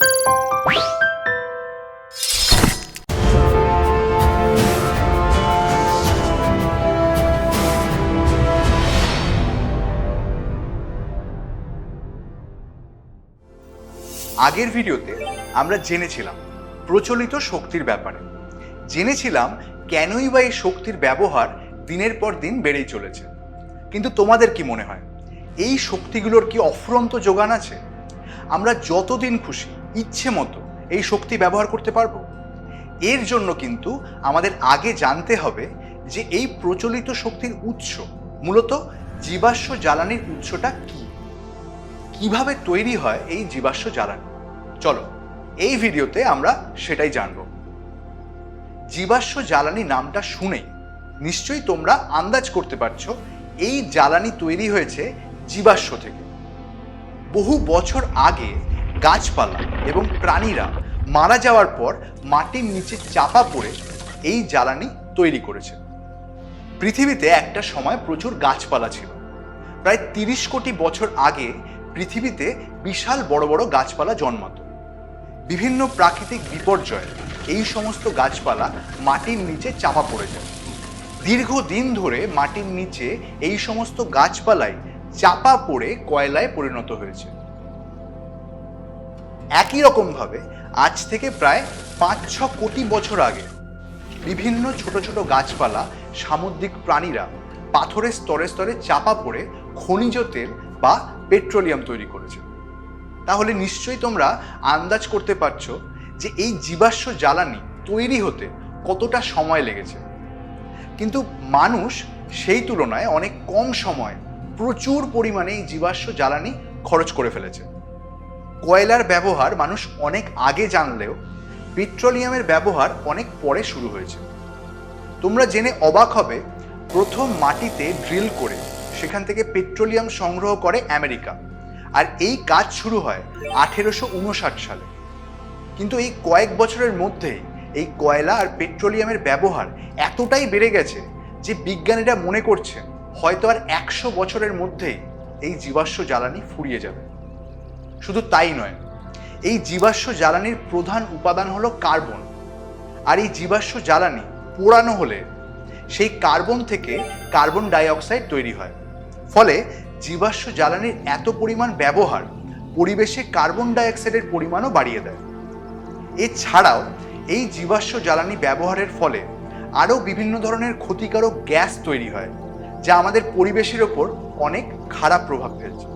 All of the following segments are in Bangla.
আগের ভিডিওতে আমরা জেনেছিলাম প্রচলিত শক্তির ব্যাপারে। জেনেছিলাম কেনই বা এই শক্তির ব্যবহার দিনের পর দিন বেড়েই চলেছে। কিন্তু তোমাদের কি মনে হয়, এই শক্তিগুলোর কি অফুরন্ত যোগান আছে? আমরা যতদিন খুশি ইচ্ছে মতো এই শক্তি ব্যবহার করতে পারব? এর জন্য কিন্তু আমাদের আগে জানতে হবে যে এই প্রচলিত শক্তির উৎস মূলত জীবাশ্ম জ্বালানির উৎসটা কি? কীভাবে তৈরি হয় এই জীবাশ্ম জ্বালানি? চলো, এই ভিডিওতে আমরা সেটাই জানব। জীবাশ্ম জ্বালানি নামটা শুনেই নিশ্চয়ই তোমরা আন্দাজ করতে পারছ এই জ্বালানি তৈরি হয়েছে জীবাশ্ম থেকে। বহু বছর আগে গাছপালা এবং প্রাণীরা মারা যাওয়ার পর মাটির নিচে চাপা পড়ে এই জ্বালানি তৈরি করেছে। পৃথিবীতে একটা সময় প্রচুর গাছপালা ছিল। প্রায় তিরিশ কোটি বছর আগে পৃথিবীতে বিশাল বড় বড় গাছপালা জন্মাতো। বিভিন্ন প্রাকৃতিক বিপর্যয়ে এই সমস্ত গাছপালা মাটির নিচে চাপা পড়ে যায়। দীর্ঘদিন ধরে মাটির নিচে এই সমস্ত গাছপালায় চাপা পড়ে, কয়লায় পরিণত হয়েছে। একই রকমভাবে আজ থেকে প্রায় পাঁচ ছ কোটি বছর আগে বিভিন্ন ছোট ছোট গাছপালা, সামুদ্রিক প্রাণীরা পাথরের স্তরে স্তরে চাপা পড়ে খনিজ তেল বা পেট্রোলিয়াম তৈরি করেছে। তাহলে নিশ্চয়ই তোমরা আন্দাজ করতে পারছ যে এই জীবাশ্ম জ্বালানি তৈরি হতে কতটা সময় লেগেছে। কিন্তু মানুষ সেই তুলনায় অনেক কম সময় প্রচুর পরিমাণে এই জীবাশ্ম জ্বালানি খরচ করে ফেলেছে। কয়লার ব্যবহার মানুষ অনেক আগে জানলেও পেট্রোলিয়ামের ব্যবহার অনেক পরে শুরু হয়েছে। তোমরা জেনে অবাক হবে, প্রথম মাটিতে ড্রিল করে সেখান থেকে পেট্রোলিয়াম সংগ্রহ করে আমেরিকা। আর এই কাজ শুরু হয় আঠেরোশো উনষাট সালে। কিন্তু এই কয়েক বছরের মধ্যেই এই কয়লা আর পেট্রোলিয়ামের ব্যবহার এতটাই বেড়ে গেছে যে বিজ্ঞানীরা মনে করছেন হয়তো আর একশো বছরের মধ্যেই এই জীবাশ্ম জ্বালানি ফুরিয়ে যাবে। শুধু তাই নয়, এই জীবাশ্ম জ্বালানির প্রধান উপাদান হলো কার্বন। আর এই জীবাশ্ম জ্বালানি পোড়ানো হলে সেই কার্বন থেকে কার্বন ডাইঅক্সাইড তৈরি হয়। ফলে জীবাশ্ম জ্বালানির এত পরিমাণ ব্যবহার পরিবেশে কার্বন ডাইঅক্সাইডের পরিমাণও বাড়িয়ে দেয়। এছাড়াও এই জীবাশ্ম জ্বালানি ব্যবহারের ফলে আরও বিভিন্ন ধরনের ক্ষতিকারক গ্যাস তৈরি হয়, যা আমাদের পরিবেশের ওপর অনেক খারাপ প্রভাব ফেলছে।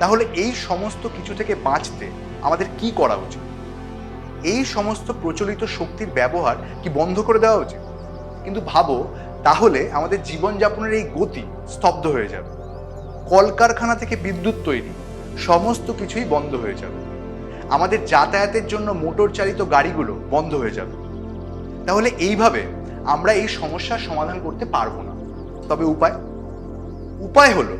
তাহলে এই সমস্ত কিছু থেকে বাঁচতে আমাদের কি করা উচিত? এই সমস্ত প্রচলিত শক্তির ব্যবহার কি বন্ধ করে দেওয়া উচিত? কিন্তু ভাবো, তাহলে আমাদের জীবনযাপনের এই গতি স্তব্ধ হয়ে যাবে। কলকারখানা থেকে বিদ্যুৎ তৈরি, সমস্ত কিছুই বন্ধ হয়ে যাবে। আমাদের যাতায়াতের জন্য মোটর চালিত গাড়িগুলো বন্ধ হয়ে যাবে। তাহলে এইভাবে আমরা এই সমস্যার সমাধান করতে পারব না। তবে উপায়? উপায় হলো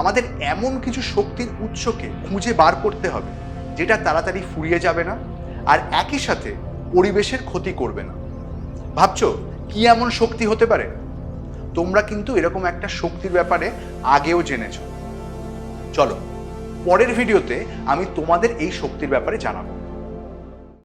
আমাদের এমন কিছু শক্তির উৎসকে খুঁজে বার করতে হবে, যেটা তাড়াতাড়ি ফুরিয়ে যাবে না আর একই সাথে পরিবেশের ক্ষতি করবে না। ভাবছ কি এমন শক্তি হতে পারে? তোমরা কিন্তু এরকম একটা শক্তির ব্যাপারে আগেও জেনেছ। চলো, পরের ভিডিওতে আমি তোমাদের এই শক্তির ব্যাপারে জানাব।